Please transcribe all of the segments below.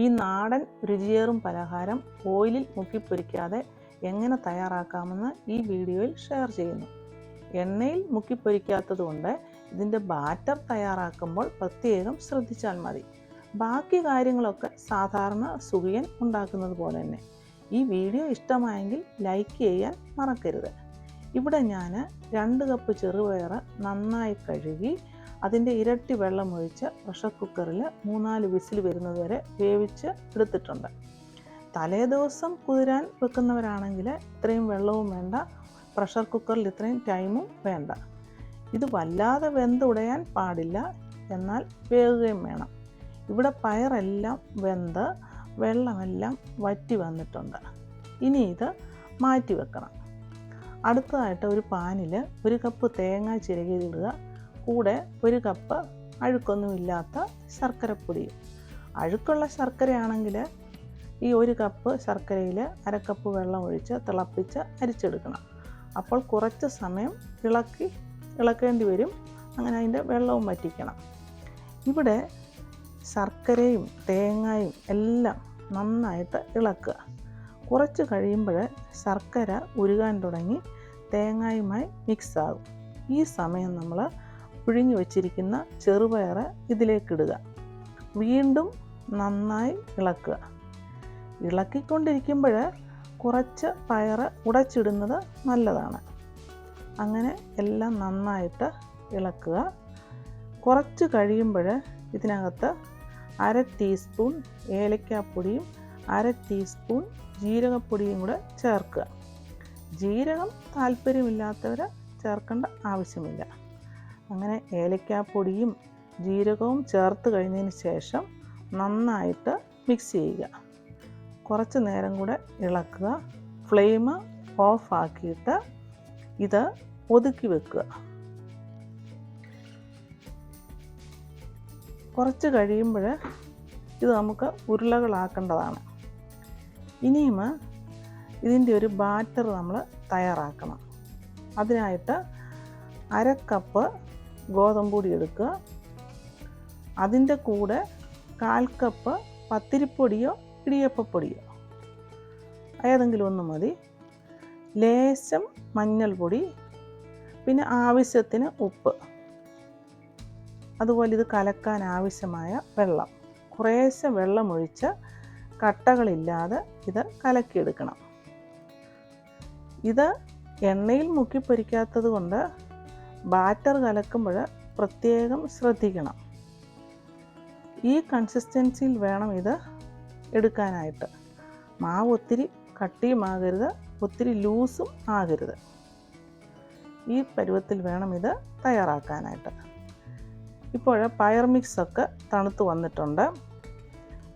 ഈ നാടൻ രുചിയേറും പലഹാരം ഓയിലിൽ മുക്കിപ്പൊരിക്കാതെ എങ്ങനെ തയ്യാറാക്കാമെന്ന് ഈ വീഡിയോയിൽ ഷെയർ ചെയ്യുന്നു. എണ്ണയിൽ മുക്കിപ്പൊരിക്കാത്തതുകൊണ്ട് ഇതിന്റെ ബാറ്റർ തയ്യാറാക്കുമ്പോൾ പ്രത്യേകം ശ്രദ്ധിച്ചാൽ മതി. ബാക്കി കാര്യങ്ങളൊക്കെ സാധാരണ സുഖിയൻ ഉണ്ടാക്കുന്നത് പോലെ തന്നെ. ഈ വീഡിയോ ഇഷ്ടമായെങ്കിൽ ലൈക്ക് ചെയ്യാൻ മറക്കരുത്. ഇവിടെ ഞാൻ രണ്ട് കപ്പ് ചെറുപയർ നന്നായി കഴുകി അതിന്റെ ഇരട്ടി വെള്ളം ഒഴിച്ച് പ്രഷർ കുക്കറിൽ മൂന്നാൽ വിസിൽ വരുന്നത് വരെ വേവിച്ച് എടുത്തിട്ടുണ്ട്. തലേ ദിവസം കുതിരാൻ വെക്കുന്നവരാണെങ്കിൽ ഇത്രയും വെള്ളവും വേണ്ട പ്രഷർ കുക്കറിൽ ഇത്രയും ടൈമും വേണ്ട. ഇത് വല്ലാതെ വെന്തുടയാൻ പാടില്ല എന്നാൽ വേകുകയും വേണം. ഇവിടെ പയറെല്ലാം വെന്ത് വെള്ളമെല്ലാം വറ്റി വന്നിട്ടുണ്ട്. ഇനി ഇത് മാറ്റി വെക്കണം. അടുത്തതായിട്ട് ഒരു പാനിൽ ഒരു കപ്പ് തേങ്ങ ചിരകിയിടുക കൂടെ ഒരു കപ്പ് അഴുക്കൊന്നുമില്ലാത്ത ശർക്കരപ്പൊടിയും. അഴുക്കുള്ള ശർക്കരയാണെങ്കിൽ ഈ ഒരു കപ്പ് ശർക്കരയിൽ അരക്കപ്പ് കപ്പ് വെള്ളം ഒഴിച്ച് തിളപ്പിച്ച് അരിച്ചെടുക്കണം. അപ്പോൾ കുറച്ച് സമയം ഇളക്കി ഇളക്കേണ്ടി വരും. അങ്ങനെ അതിന്റെ വെള്ളവും വറ്റിക്കണം. ഇവിടെ ശർക്കരയും തേങ്ങയും എല്ലാം നന്നായിട്ട് ഇളക്കുക. കുറച്ച് കഴിയുമ്പോൾ ശർക്കര ഉരുകാൻ തുടങ്ങി തേങ്ങയുമായി മിക്സ് ആകും. ഈ സമയം നമ്മൾ പുഴുങ്ങി വച്ചിരിക്കുന്ന ചെറുപയർ ഇതിലേക്കിടുക. വീണ്ടും നന്നായി ഇളക്കുക. ഇളക്കിക്കൊണ്ടിരിക്കുമ്പോൾ കുറച്ച് പയർ ഉടച്ചിടുന്നത് നല്ലതാണ്. അങ്ങനെ എല്ലാം നന്നായിട്ട് ഇളക്കുക. കുറച്ച് കഴിയുമ്പോൾ ഇതിനകത്ത് അര ടീസ്പൂൺ ഏലക്കാപ്പൊടിയും അര ടീസ്പൂൺ ജീരകപ്പൊടിയും കൂടെ ചേർക്കുക. ജീരകം താല്പര്യമില്ലാത്തവർ ചേർക്കേണ്ട ആവശ്യമില്ല. അങ്ങനെ ഏലക്കാപ്പൊടിയും ജീരകവും ചേർത്ത് കഴിഞ്ഞതിന് ശേഷം നന്നായിട്ട് മിക്സ് ചെയ്യുക. കുറച്ച് നേരം കൂടെ ഇളക്കുക. ഫ്ലെയിം ഓഫ് ആക്കിയിട്ട് ഇത് ഒതുക്കി വെക്കുക. കുറച്ച് കഴിയുമ്പോൾ ഇത് നമുക്ക് ഉരുളകളാക്കേണ്ടതാണ്. ഇനിയും ഇതിന്റെ ഒരു ബാറ്റർ നമ്മൾ തയ്യാറാക്കണം. അതിനായിട്ട് അര കപ്പ് ഗോതമ്പൊടി എടുക്കുക അതിന്റെ കൂടെ കാൽ കപ്പ് പത്തിരിപ്പൊടിയോ ഇടിയപ്പപ്പൊടിയോ. ഏതെങ്കിലും ഒന്ന് മതി. ലേശം മഞ്ഞൾപ്പൊടി പിന്നെ ആവശ്യത്തിന് ഉപ്പ്. അതുപോലെ ഇത് കലക്കാൻ ആവശ്യമായ വെള്ളം. കുറേശ്ശെ വെള്ളമൊഴിച്ച് കട്ടകളില്ലാതെ ഇത് കലക്കിയെടുക്കണം. ഇത് എണ്ണയിൽ മുക്കി പൊരിക്കാത്തത് കൊണ്ട് ബാറ്റർ കലക്കുമ്പോൾ പ്രത്യേകം ശ്രദ്ധിക്കണം. ഈ കൺസിസ്റ്റൻസിയിൽ വേണം ഇത് എടുക്കാനായിട്ട്. മാവ് ഒത്തിരി കട്ടിയുമാകരുത് ഒത്തിരി ലൂസും ആകരുത്. ഈ പരുവത്തിൽ വേണം ഇത് തയ്യാറാക്കാനായിട്ട്. ഇപ്പോൾ പയർ മിക്സൊക്കെ തണുത്ത് വന്നിട്ടുണ്ട്.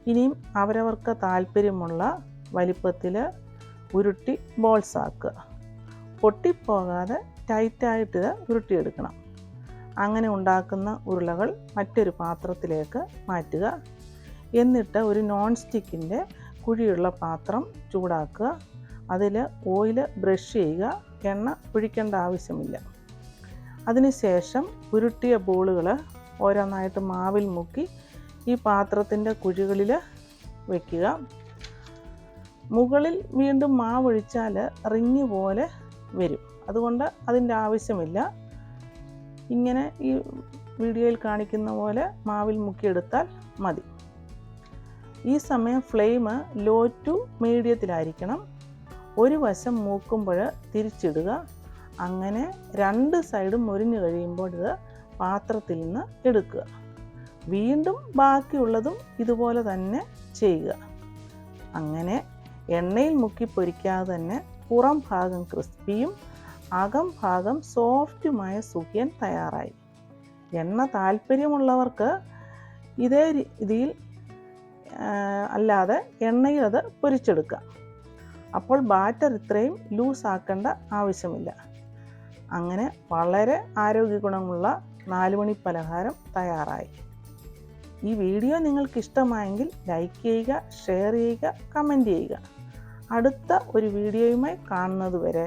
ഇനിയും അവരവർക്ക് താല്പര്യമുള്ള വലിപ്പത്തിൽ ഉരുട്ടി ബോൾസാക്കുക പൊട്ടിപ്പോകാതെ ടൈറ്റായിട്ട് ഉരുട്ടിയെടുക്കണം. അങ്ങനെ ഉണ്ടാക്കുന്ന ഉരുളകൾ മറ്റൊരു പാത്രത്തിലേക്ക് മാറ്റുക. എന്നിട്ട് ഒരു നോൺ സ്റ്റിക്കിന്റെ കുഴിയുള്ള പാത്രം ചൂടാക്കുക. അതിൽ ഓയിൽ ബ്രഷ് ചെയ്യുക. എണ്ണ ഒഴിക്കേണ്ട ആവശ്യമില്ല. അതിനുശേഷം ഉരുട്ടിയ ബോളുകൾ ഓരോന്നായിട്ട് മാവിൽ മുക്കി ഈ പാത്രത്തിന്റെ കുഴികളിൽ വയ്ക്കുക മുകളിൽ വീണ്ടും മാവൊഴിച്ചാൽ റിങ് പോലെ വരും. അതുകൊണ്ട് അതിന്റെ ആവശ്യമില്ല. ഇങ്ങനെ ഈ വീഡിയോയിൽ കാണിക്കുന്ന പോലെ മാവിൽ മുക്കിയെടുത്താൽ മതി. ഈ സമയം ഫ്ലെയിം ലോ ടു മീഡിയത്തിലായിരിക്കണം. ഒരു വശം മൂക്കുമ്പോൾ തിരിച്ചിടുക. അങ്ങനെ രണ്ട് സൈഡും മുരിഞ്ഞു കഴിയുമ്പോൾ ഇത് പാത്രത്തിൽ നിന്ന് എടുക്കുക. വീണ്ടും ബാക്കിയുള്ളതും ഇതുപോലെ തന്നെ ചെയ്യുക. അങ്ങനെ എണ്ണയിൽ മുക്കി പൊരിക്കാതെ തന്നെ പുറം ഭാഗം ക്രിസ്പിയും അകം ഭാഗം സോഫ്റ്റുമായ സുഖ്യൻ തയ്യാറായി. എണ്ണ താല്പര്യമുള്ളവർക്ക് ഇതേ രീതിയിൽ അല്ലാതെ എണ്ണയിൽ അത് പൊരിച്ചെടുക്കാം അപ്പോൾ ബാറ്റർ ഇത്രയും ലൂസ് ആക്കേണ്ട ആവശ്യമില്ല. അങ്ങനെ വളരെ ആരോഗ്യ ഗുണമുള്ള നാലുമണി പലഹാരം തയ്യാറായി. ഈ വീഡിയോ നിങ്ങൾക്ക് ഇഷ്ടമായെങ്കിൽ ലൈക്ക് ചെയ്യുക ഷെയർ ചെയ്യുക കമന്റ് ചെയ്യുക. അടുത്ത ഒരു വീഡിയോയുമായി കാണുന്നത് വരെ